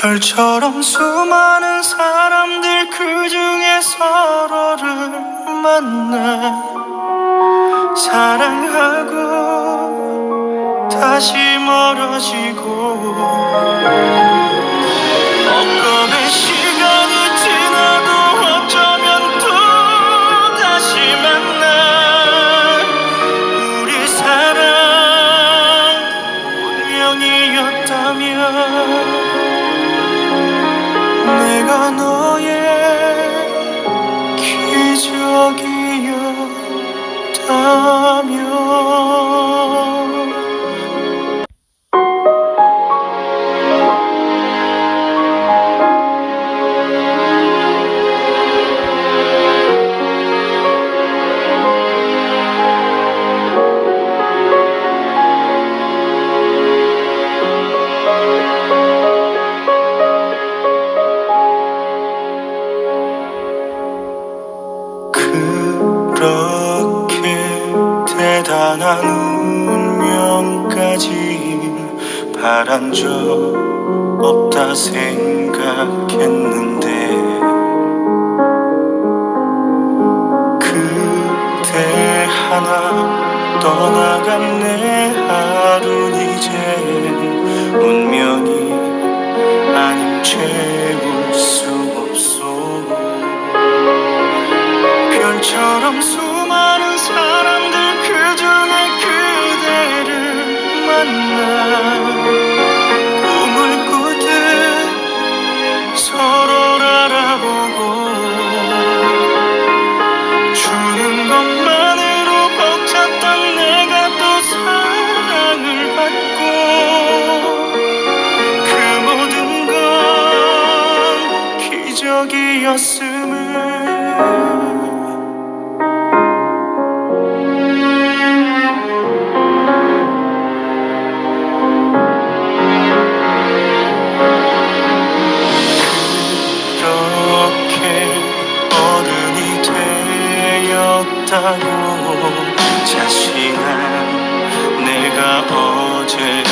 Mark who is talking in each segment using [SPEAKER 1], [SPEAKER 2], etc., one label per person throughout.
[SPEAKER 1] 별처럼 수많은 사람들 그 중에 서로를 만나 사랑하고 다시 멀어지고 엉검에 Oh. 찬란한 운명까지 바란 적 없다 생각했는데 그대 하나 떠나간 내 하루는 이제 운명이 아닌 채 다고 자신한 내가 어제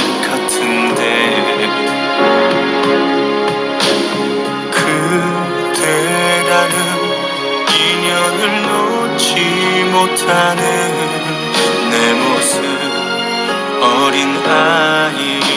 [SPEAKER 1] 사는 내 모습 어린 아이.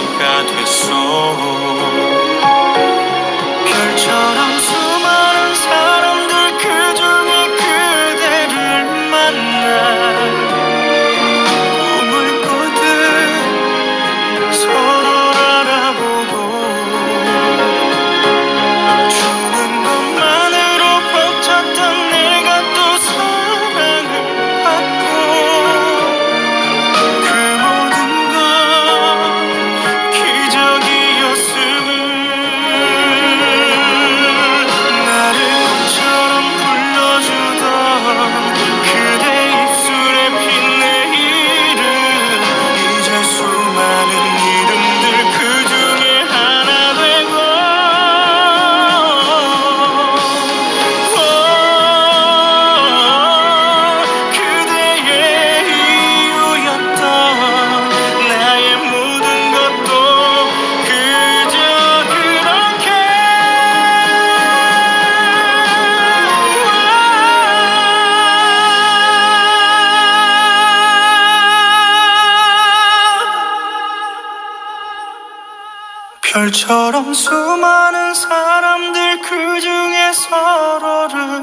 [SPEAKER 1] 별처럼 수많은 사람들 그 중에 서로를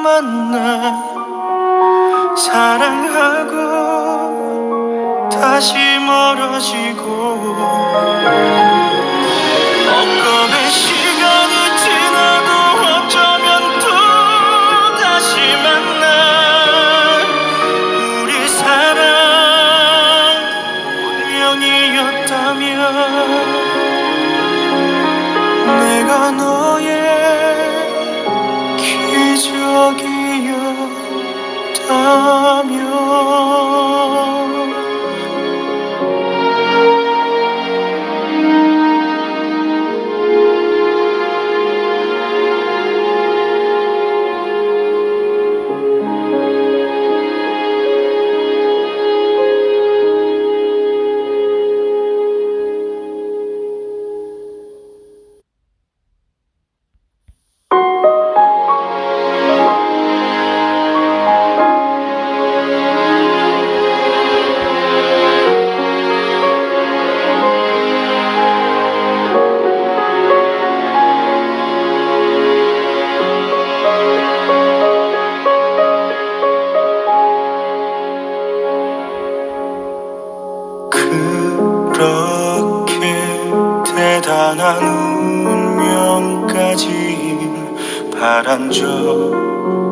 [SPEAKER 1] 만나 사랑하고 다시 멀어지고 I'm yours. 운명까지 바란 적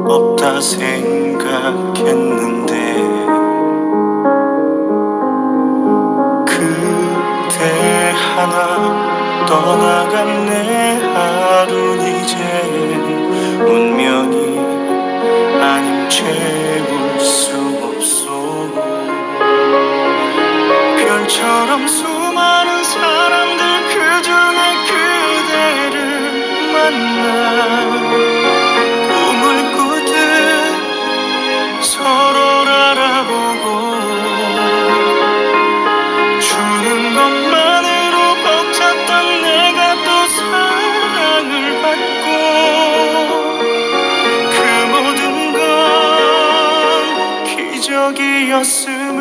[SPEAKER 1] 없다 생각했는데 그대 하나 떠나간 내 하루는 이제 운명이 아님 채 꿈을 꾸듯 서로를 알아보고 주는 것만으로 벅찼던 내가 또 사랑을 받고 그 모든 건 기적이었음을